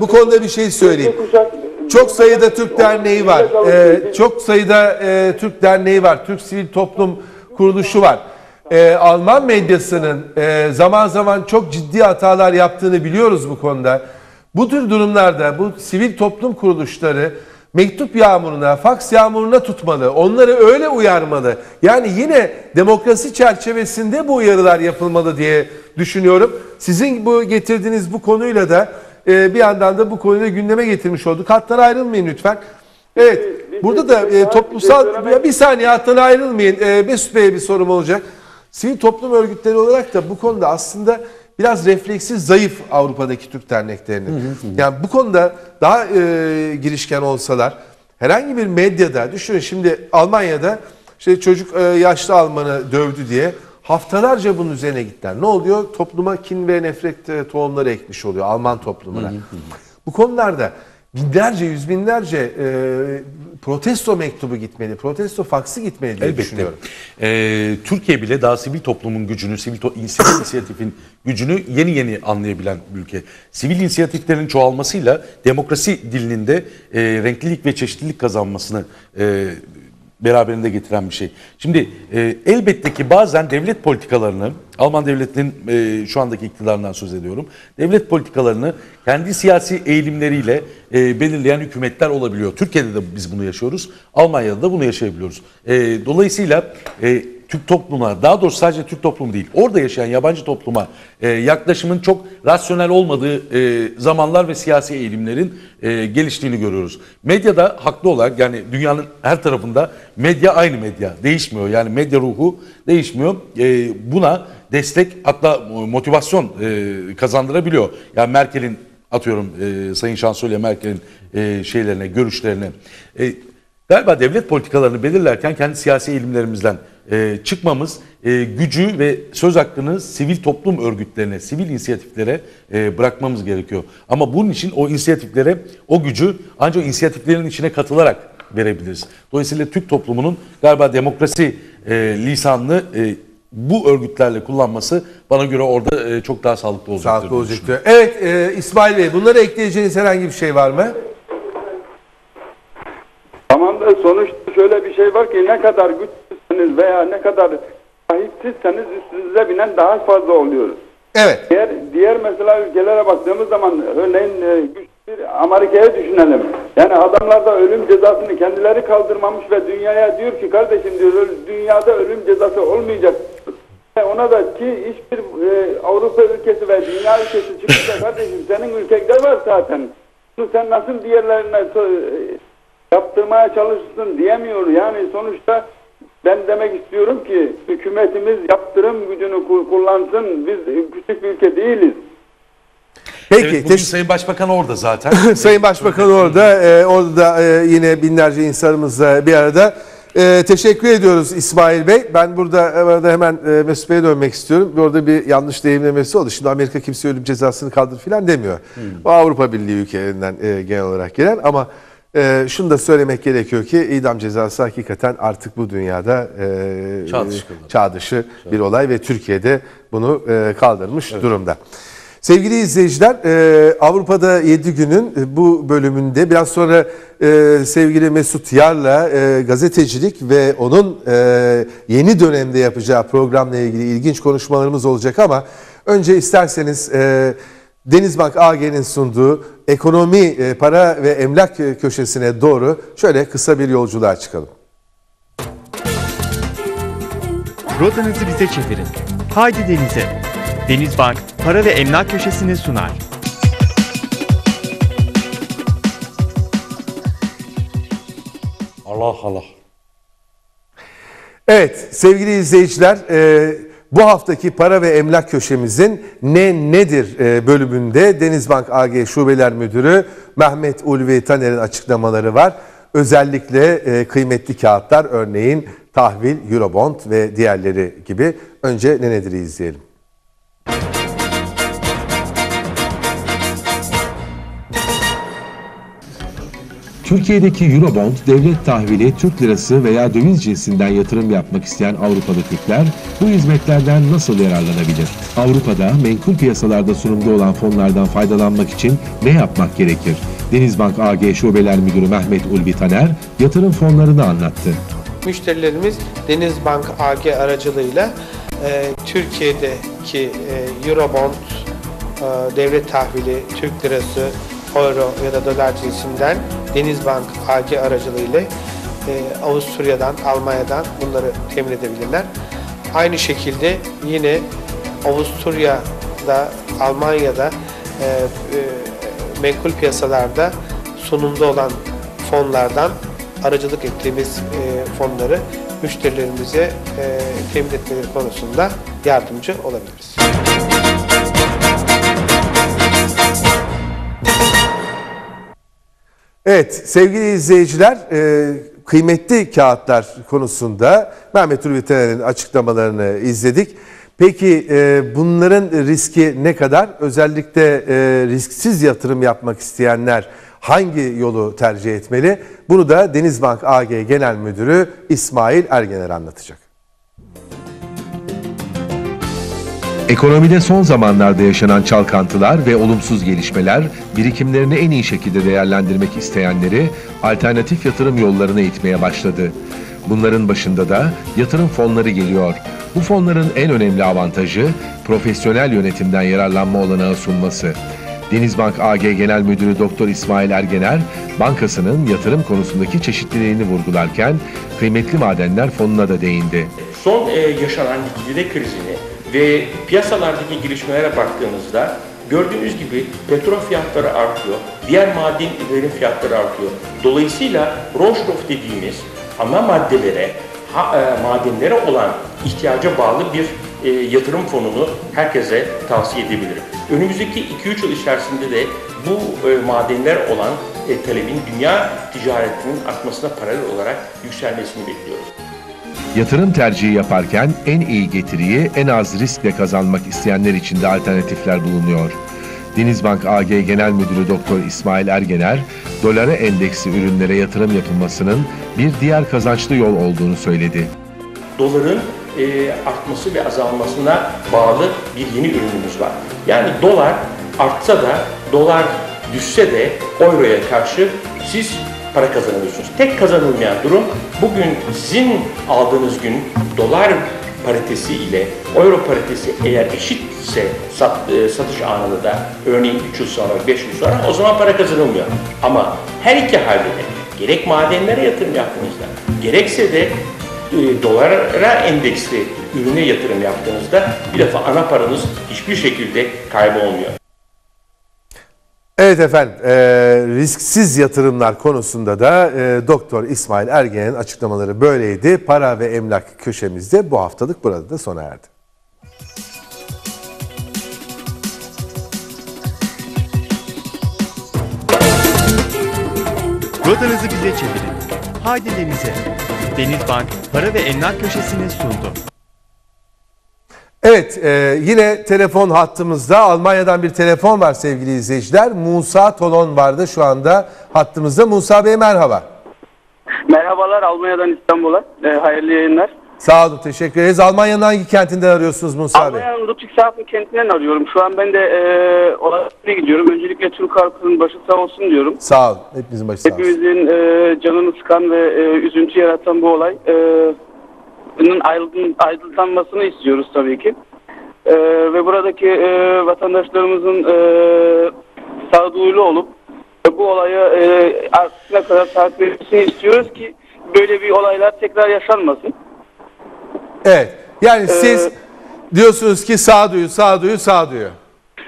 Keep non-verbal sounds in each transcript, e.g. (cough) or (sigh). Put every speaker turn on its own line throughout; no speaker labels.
Bu konuda bir şey söyleyeyim. Çok sayıda Türk derneği var. Ee, çok sayıda e, Türk derneği var. Türk Sivil Toplum Kuruluşu var. Ee, Alman medyasının e, zaman zaman çok ciddi hatalar yaptığını biliyoruz bu konuda. Bu tür durumlarda bu sivil toplum kuruluşları mektup yağmuruna, faks yağmuruna tutmalı. Onları öyle uyarmalı. Yani yine demokrasi çerçevesinde bu uyarılar yapılmalı diye düşünüyorum. Sizin bu getirdiğiniz bu konuyla da e, bir yandan da bu konuyu da gündeme getirmiş olduk. Hattan ayrılmayın lütfen. Evet,
Bir-
burada da e, toplumsal
bir- bir
saniye hattan ayrılmayın. E, Mesut Bey'e bir sorum olacak. Sivil toplum örgütleri olarak da bu konuda aslında biraz refleksi zayıf Avrupa'daki Türk derneklerinin. Yani bu konuda daha e, girişken olsalar herhangi bir medyada düşünün şimdi Almanya'da işte çocuk e, yaşlı Almanı dövdü diye haftalarca bunun üzerine gittiler. Ne oluyor? Topluma kin ve nefret e, tohumları ekmiş oluyor Alman toplumuna. Bu konularda binlerce, yüz binlerce e, protesto mektubu gitmeli, protesto faksı gitmeli diye
Elbette.
düşünüyorum.
Ee, Türkiye bile daha sivil toplumun gücünü, sivil, to- sivil inisiyatifin gücünü yeni yeni anlayabilen bir ülke. Sivil inisiyatiflerin çoğalmasıyla demokrasi dilinin de e, renklilik ve çeşitlilik kazanmasını e, beraberinde getiren bir şey. Şimdi e, elbette ki bazen devlet politikalarını, Alman devletinin e, şu andaki iktidarından söz ediyorum, devlet politikalarını kendi siyasi eğilimleriyle e, belirleyen hükümetler olabiliyor. Türkiye'de de biz bunu yaşıyoruz, Almanya'da da bunu yaşayabiliyoruz. E, dolayısıyla e, Türk topluma, daha doğrusu sadece Türk toplumu değil, orada yaşayan yabancı topluma e, yaklaşımın çok rasyonel olmadığı e, zamanlar ve siyasi eğilimlerin e, geliştiğini görüyoruz. Medyada haklı olarak yani dünyanın her tarafında medya aynı medya, değişmiyor. Yani medya ruhu değişmiyor. E, buna destek hatta motivasyon e, kazandırabiliyor. Yani Merkel'in atıyorum e, Sayın Şansölye Merkel'in e, şeylerine, görüşlerine. E, Galiba devlet politikalarını belirlerken kendi siyasi eğilimlerimizden e, çıkmamız, e, gücü ve söz hakkını sivil toplum örgütlerine, sivil inisiyatiflere e, bırakmamız gerekiyor. Ama bunun için o inisiyatiflere o gücü ancak inisiyatiflerin içine katılarak verebiliriz. Dolayısıyla Türk toplumunun galiba demokrasi e, lisanını e, bu örgütlerle kullanması bana göre orada e, çok daha sağlıklı olacaktır.
Sağlıklı olacaktır. Evet e, İsmail Bey bunlara ekleyeceğiniz herhangi bir şey var mı?
Tamam da sonuçta şöyle bir şey var ki ne kadar güçsüzseniz veya ne kadar sahipsizseniz üstünüze binen daha fazla oluyor.
Evet.
Diğer diğer mesela ülkelere baktığımız zaman örneğin e, güçlü bir Amerika'ya düşünelim. Yani adamlar da ölüm cezasını kendileri kaldırmamış ve dünyaya diyor ki kardeşim diyor "öl- dünyada ölüm cezası olmayacak. Ve Ona da ki hiçbir e, Avrupa ülkesi ve dünya ülkesi çıkınca (laughs) kardeşim senin ülkende var zaten. Sen nasıl diğerlerine e, yaptırmaya çalışırsın diyemiyor. Yani sonuçta ben demek istiyorum ki hükümetimiz yaptırım gücünü ku- kullansın. Biz küçük bir ülke değiliz.
Peki.
Evet, bugün Sayın Başbakan orada zaten. (laughs)
Sayın Başbakan orada. e, orada da e, yine binlerce insanımızla bir arada. E, teşekkür ediyoruz İsmail Bey. Ben burada, e, burada hemen e, Mesut Bey'e dönmek istiyorum. Orada bir yanlış deyimlemesi oldu. Şimdi Amerika kimse ölüm cezasını kaldır filan demiyor. O Avrupa Birliği ülkelerinden e, genel olarak gelen ama e, şunu da söylemek gerekiyor ki idam cezası hakikaten artık bu dünyada e,
Çağ dışı kılındı.
çağ dışı bir olay ve Türkiye'de bunu e, kaldırmış durumda. Sevgili izleyiciler, e, Avrupa'da 7 günün e, bu bölümünde biraz sonra e, sevgili Mesut Yar'la gazetecilik ve onun yeni dönemde yapacağı programla ilgili ilginç konuşmalarımız olacak ama önce isterseniz Denizbank AG'nin sunduğu ekonomi, e, para ve emlak e, köşesine doğru şöyle kısa bir yolculuğa çıkalım.
Rotanızı bize çevirin. Haydi denize. Denizbank para ve emlak köşesini sunar.
Allah Allah.
Evet sevgili izleyiciler e, bu haftaki para ve emlak köşemizin ne nedir e, bölümünde Denizbank AG Şubeler Müdürü Mehmet Ulvi Taner'in açıklamaları var. Özellikle e, kıymetli kağıtlar örneğin tahvil, eurobond ve diğerleri gibi. Önce ne nedir'i izleyelim.
Türkiye'deki Eurobond devlet tahvili Türk lirası veya döviz cinsinden yatırım yapmak isteyen Avrupalı Türkler bu hizmetlerden nasıl yararlanabilir? Avrupa'da menkul piyasalarda sunumda olan fonlardan faydalanmak için ne yapmak gerekir? Denizbank AG Şubeler Müdürü Mehmet Ulvi Taner yatırım fonlarını anlattı.
Müşterilerimiz Denizbank AG aracılığıyla e, Türkiye'deki e, Eurobond, e, devlet tahvili, Türk lirası, euro ya da dolar cinsinden Denizbank AG aracılığıyla e, Avusturya'dan, Almanya'dan bunları temin edebilirler. Aynı şekilde yine Avusturya'da, Almanya'da e, e, menkul piyasalarda sunumda olan fonlardan aracılık ettiğimiz e, fonları müşterilerimize e, temin etmeleri konusunda yardımcı olabiliriz.
Evet sevgili izleyiciler e, kıymetli kağıtlar konusunda Mehmet Ulvi Taner'in açıklamalarını izledik. Peki e, bunların riski ne kadar? Özellikle e, risksiz yatırım yapmak isteyenler hangi yolu tercih etmeli? Bunu da Denizbank AG Genel Müdürü İsmail Ergener anlatacak.
Ekonomide son zamanlarda yaşanan çalkantılar ve olumsuz gelişmeler birikimlerini en iyi şekilde değerlendirmek isteyenleri alternatif yatırım yollarına itmeye başladı. Bunların başında da yatırım fonları geliyor. Bu fonların en önemli avantajı profesyonel yönetimden yararlanma olanağı sunması. Denizbank AG Genel Müdürü Doktor İsmail Ergener, bankasının yatırım konusundaki çeşitliliğini vurgularken kıymetli madenler fonuna da değindi.
son e, yaşanan likidite krizini ve piyasalardaki gelişmelere baktığınızda gördüğünüz gibi petrol fiyatları artıyor, diğer madenlerin fiyatları artıyor. Dolayısıyla Rohstoff dediğimiz ana maddelere, ha, e, madenlere olan ihtiyaca bağlı bir e, yatırım fonunu herkese tavsiye edebilirim. Önümüzdeki 2-3 yıl içerisinde de bu e, madenler olan e, talebin dünya ticaretinin artmasına paralel olarak yükselmesini bekliyoruz.
Yatırım tercihi yaparken en iyi getiriyi en az riskle kazanmak isteyenler için de alternatifler bulunuyor. Denizbank AG Genel Müdürü Doktor İsmail Ergener, dolara endeksli ürünlere yatırım yapılmasının bir diğer kazançlı yol olduğunu söyledi.
doların e, artması ve azalmasına bağlı bir yeni ürünümüz var. Yani dolar artsa da, dolar düşse de euroya karşı siz para kazanıyorsunuz. Tek kazanılmayan durum bugün sizin aldığınız gün dolar paritesi ile euro paritesi eğer eşitse sat, e, satış anında da örneğin 3 yıl sonra 5 yıl sonra o zaman para kazanılmıyor. Ama her iki halde de gerek madenlere yatırım yaptığınızda gerekse de e, dolara endeksli ürüne yatırım yaptığınızda bir defa ana paranız hiçbir şekilde kaybolmuyor.
Evet efendim, e, risksiz yatırımlar konusunda da e, Doktor İsmail Ergen'in açıklamaları böyleydi. Para ve emlak köşemizde bu haftalık burada da sona erdi.
Rodanızı bize çevirin. Haydi denize. Denizbank para ve emlak köşesini sundu.
Evet, e, yine telefon hattımızda Almanya'dan bir telefon var sevgili izleyiciler. Musa Tolon vardı şu anda hattımızda. Musa Bey merhaba.
Merhabalar Almanya'dan İstanbul'a. Ee, hayırlı yayınlar.
Sağ olun, teşekkür ederiz. Almanya'nın hangi kentinden arıyorsunuz Musa Bey?
Almanya'nın Ludwigshafen kentinden arıyorum. Şu an ben de e, Olasılık'a gidiyorum. Öncelikle Türk halkının başı sağ olsun diyorum.
Sağ olun, hepimizin başı sağ olsun.
Hepimizin e, canını sıkan ve e, üzüntü yaratan bu olay e, bunun ayrılın, ayrıltanmasını istiyoruz tabii ki. E, ve buradaki e, vatandaşlarımızın e, sağduyulu olup e, bu olayı e, artısına kadar takip etmesini istiyoruz ki böyle bir olaylar tekrar yaşanmasın.
Evet, yani siz diyorsunuz ki sağduyu, sağduyu, sağduyu.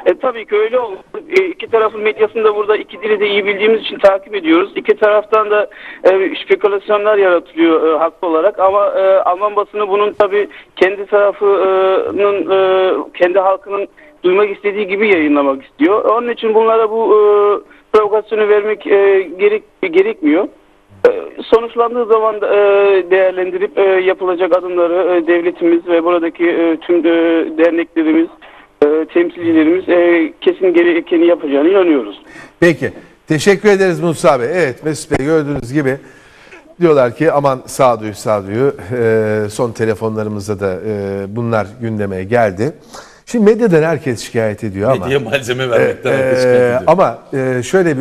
E, tabii ki öyle oldu. E, iki tarafın medyasını da burada iki dili de iyi bildiğimiz için takip ediyoruz. İki taraftan da e, spekülasyonlar yaratılıyor e, haklı olarak ama e, Alman basını bunun tabii kendi tarafının e, kendi halkının duymak istediği gibi yayınlamak istiyor. Onun için bunlara bu e, provokasyonu vermek e, gerek gerekmiyor. E, Sonuçlandığı zaman e, değerlendirip e, yapılacak adımları devletimiz ve buradaki tüm derneklerimiz, e, temsilcilerimiz e, kesin gerekeni yapacağını inanıyoruz.
Peki, Teşekkür ederiz Musa Bey. Evet Mesut Bey gördüğünüz gibi diyorlar ki aman sağduyu sağduyu Ee, son telefonlarımızda da e, bunlar gündeme geldi. Şimdi medyadan herkes şikayet ediyor ama
Medyaya malzeme vermekten herkes
Ee,
şikayet ediyor.
ama e, şöyle bir